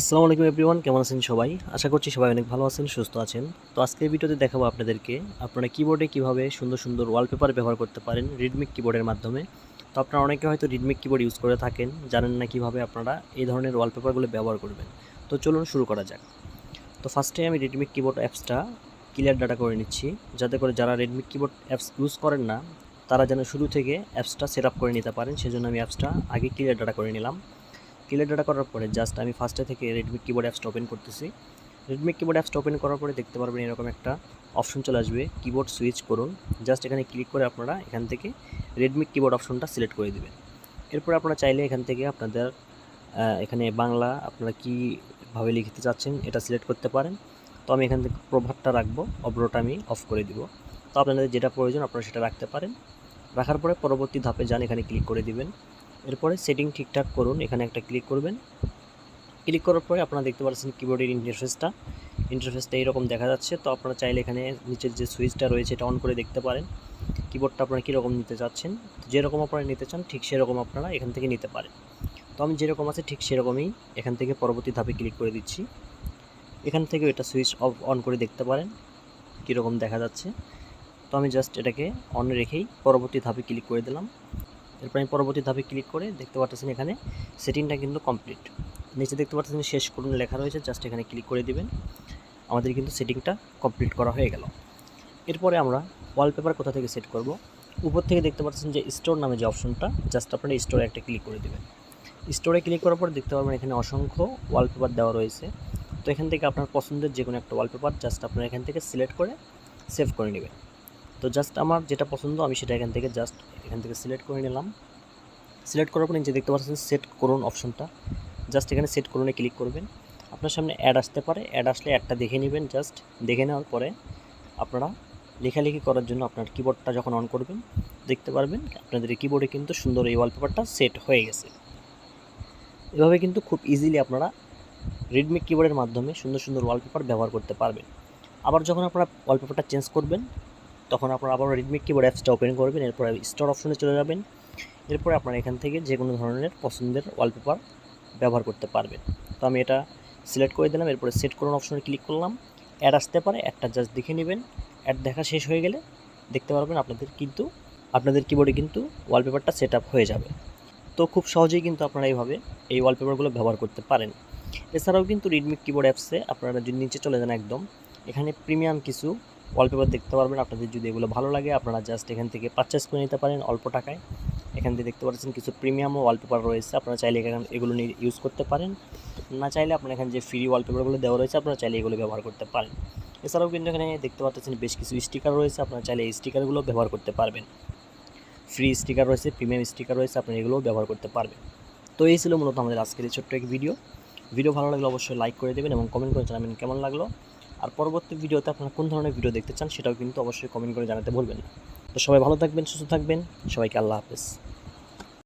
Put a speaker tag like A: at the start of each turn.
A: আসসালামু আলাইকুম এভরিওয়ান, কেমন আছেন সবাই? আশা করছি সবাই অনেক ভালো আছেন, সুস্থ আছেন। তো আজকের ভিডিওতে দেখাবো আপনাদেরকে আপনারা কিবোর্ডে কীভাবে সুন্দর সুন্দর ওয়ালপেপার ব্যবহার করতে পারেন রিডমিক কিবোর্ডের মাধ্যমে। তো আপনারা অনেকে হয়তো রিডমিক কিবোর্ড ইউজ করে থাকেন, জানেন না কীভাবে আপনারা এই ধরনের ওয়ালপেপারগুলো ব্যবহার করবেন। তো চলুন শুরু করা যাক। তো ফার্স্টে আমি রেডমিক কিবোর্ড অ্যাপসটা ক্লিয়ার ডাটা করে নিচ্ছি, যাতে করে যারা রেডমিক কিবোর্ড অ্যাপস ইউজ করেন না, তারা যেন শুরু থেকে অ্যাপসটা সেট আপ করে নিতে পারেন, সেজন্য আমি অ্যাপসটা আগে ক্লিয়ার ডাটা করে নিলাম। ক্লিয়ার ডাটা করার পরে জাস্ট আমি ফার্স্টে থেকে রেডমি কিবোর্ড অ্যাপসটা ওপেন করতেছি। রেডমি কিবোর্ড অ্যাপসটা ওপেন করার পরে দেখতে পারবেন এরকম একটা অপশন চলে আসবে কিবোর্ড সুইচ করুন। জাস্ট এখানে ক্লিক করে আপনারা এখান থেকে রেডমি কিবোর্ড অপশনটা সিলেক্ট করে দিবেন। এরপর আপনারা চাইলে এখান থেকে আপনাদের এখানে বাংলা আপনারা কীভাবে লিখতে চাচ্ছেন এটা সিলেক্ট করতে পারেন। তো আমি এখান থেকে প্রভাবটা রাখব অব্রোটা আমি অফ করে দিব। তো আপনাদের যেটা প্রয়োজন আপনারা সেটা রাখতে পারেন। রাখার পরে পরবর্তী ধাপে যান, এখানে ক্লিক করে দিবেন। এরপরে সেটিং ঠিকঠাক করুন, এখানে একটা ক্লিক করবেন। ক্লিক করার পরে আপনারা দেখতে পাচ্ছেন কিবোর্ডের ইন্টারফেসটা ইন্টারফেসটা এইরকম দেখা যাচ্ছে। তো আপনারা চাইলে এখানে নিচের যে সুইচটা রয়েছে, এটা অন করে দেখতে পারেন। কিবোর্ডটা আপনারা কীরকম নিতে চাচ্ছেন? যেরকম আপনারা নিতে চান, ঠিক সেরকম আপনারা এখান থেকে নিতে পারেন। তো আমি যেরকম আছে, ঠিক সেরকমই এখান থেকে পরবর্তী ধাপে ক্লিক করে দিচ্ছি। এখান থেকে এটা সুইচ অফ অন করে দেখতে পারেন, কীরকম দেখা যাচ্ছে। তো আমি জাস্ট এটাকে অন রেখেই পরবর্তী ধাপে ক্লিক করে দিলাম। এরপর আমি পরবর্তী ধাপে ক্লিক করে দেখতে পাচ্ছেন এখানে সেটিংটা কিন্তু কমপ্লিট নিচে দেখতে পাচ্ছেন শেষ করুন লেখা রয়েছে জাস্ট এখানে ক্লিক করে দিবেন। আমাদের কিন্তু সেটিংটা কমপ্লিট করা হয়ে গেল। এরপরে আমরা ওয়ালপেপার কোথা থেকে সেট করব? উপর থেকে দেখতে পাচ্ছেন যে স্টোর নামে যে অপশনটা জাস্ট আপনারা স্টোরে একটা ক্লিক করে দিবেন। স্টোরে ক্লিক করার পর দেখতে পারবেন এখানে অসংখ্য ওয়ালপেপার দেওয়া রয়েছে। তো এখান থেকে আপনার পছন্দের যে কোনো একটা ওয়ালপেপার জাস্ট আপনারা এখান থেকে সিলেক্ট করে সেভ করে নেবেন। তো জাস্ট আমার যেটা পছন্দ, আমি সেটা এখান থেকে জাস্ট এখান থেকে সিলেক্ট করে নিলাম। সিলেক্ট করার পর নিচে দেখতে পাচ্ছেন সেট করুন অপশনটা জাস্ট এখানে সেট করুনে ক্লিক করবেন। আপনার সামনে অ্যাড আসতে পারে। অ্যাড আসলে অ্যাডটা দেখে নেবেন জাস্ট দেখে নেওয়ার পরে আপনারা লেখালেখি করার জন্য আপনার কিবোর্ডটা যখন অন করবেন, দেখতে পারবেন আপনাদের কিবোর্ডে কিন্তু সুন্দর এই ওয়ালপেপারটা সেট হয়ে গেছে। এভাবে কিন্তু খুব ইজিলি আপনারা রেডমি কিবোর্ডের মাধ্যমে সুন্দর সুন্দর ওয়ালপেপার ব্যবহার করতে পারবেন। আবার যখন আপনারা ওয়ালপেপারটা চেঞ্জ করবেন তখন আপনারা আবার রেডমি কিবোর্ড অ্যাপসটা ওপেন করবেন, এরপর স্টোর অপশনে চলে যাবেন। এরপরে আপনারা এখান থেকে যে কোনো ধরনের পছন্দের ওয়ালপেপার ব্যবহার করতে পারবেন। তো আমি এটা সিলেক্ট করে দিলাম, এরপরে সেট করুন অপশনে ক্লিক করলাম। অ্যাড আসতে পারে একটা জাস্ট দেখে নেবেন। অ্যাড দেখা শেষ হয়ে গেলে দেখতে পারবেন আপনাদের কিন্তু, আপনাদের কিবোর্ডে কিন্তু ওয়ালপেপারটা সেট হয়ে যাবে। তো খুব সহজেই কিন্তু আপনারা এইভাবে এই ওয়ালপেপারগুলো ব্যবহার করতে পারেন। এছাড়াও কিন্তু রেডমি কিবোর্ড অ্যাপসে আপনারা যদি নিচে চলে যান একদম, এখানে প্রিমিয়াম কিছু ওয়ালপেপার দেখতে পারবেন। আপনাদের যদি এগুলো ভালো লাগে, আপনারা জাস্ট এখান থেকে পারচেস করে নিতে পারেন অল্প টাকায়। এখান থেকে দেখতে পাচ্ছেন কিছু প্রিমিয়ামও ওয়ালপেপার রয়েছে। আপনারা চাইলে এখানে, এগুলো নিয়ে ইউজ করতে পারেন। না চাইলে আপনারা এখানে যে ফ্রি ওয়ালপেপারগুলো দেওয়া রয়েছে, আপনারা চাইলে এগুলো ব্যবহার করতে পারেন। এছাড়াও কিন্তু এখানে দেখতে পাচ্ছেন বেশ কিছু স্টিকার রয়েছে। আপনারা চাইলে এই স্টিকারগুলো ব্যবহার করতে পারবেন। ফ্রি স্টিকার রয়েছে প্রিমিয়াম স্টিকার রয়েছে, আপনারা এগুলোও ব্যবহার করতে পারবেন। তো এই ছিল মূলত আমাদের আজকের এই ছোট্ট এক ভিডিও ভিডিও ভালো লাগলে অবশ্যই লাইক করে দেবেন এবং কমেন্ট করে জানাবেন কেমন লাগল। আর পরবর্তী ভিডিওতে আপনারা কোন ধরনের ভিডিও দেখতে চান সেটাও কিন্তু অবশ্যই কমেন্ট করে জানাতে ভুলবেন না। তো সবাই ভালো থাকবেন, সুস্থ থাকবেন, সবাইকে আল্লাহ হাফেজ।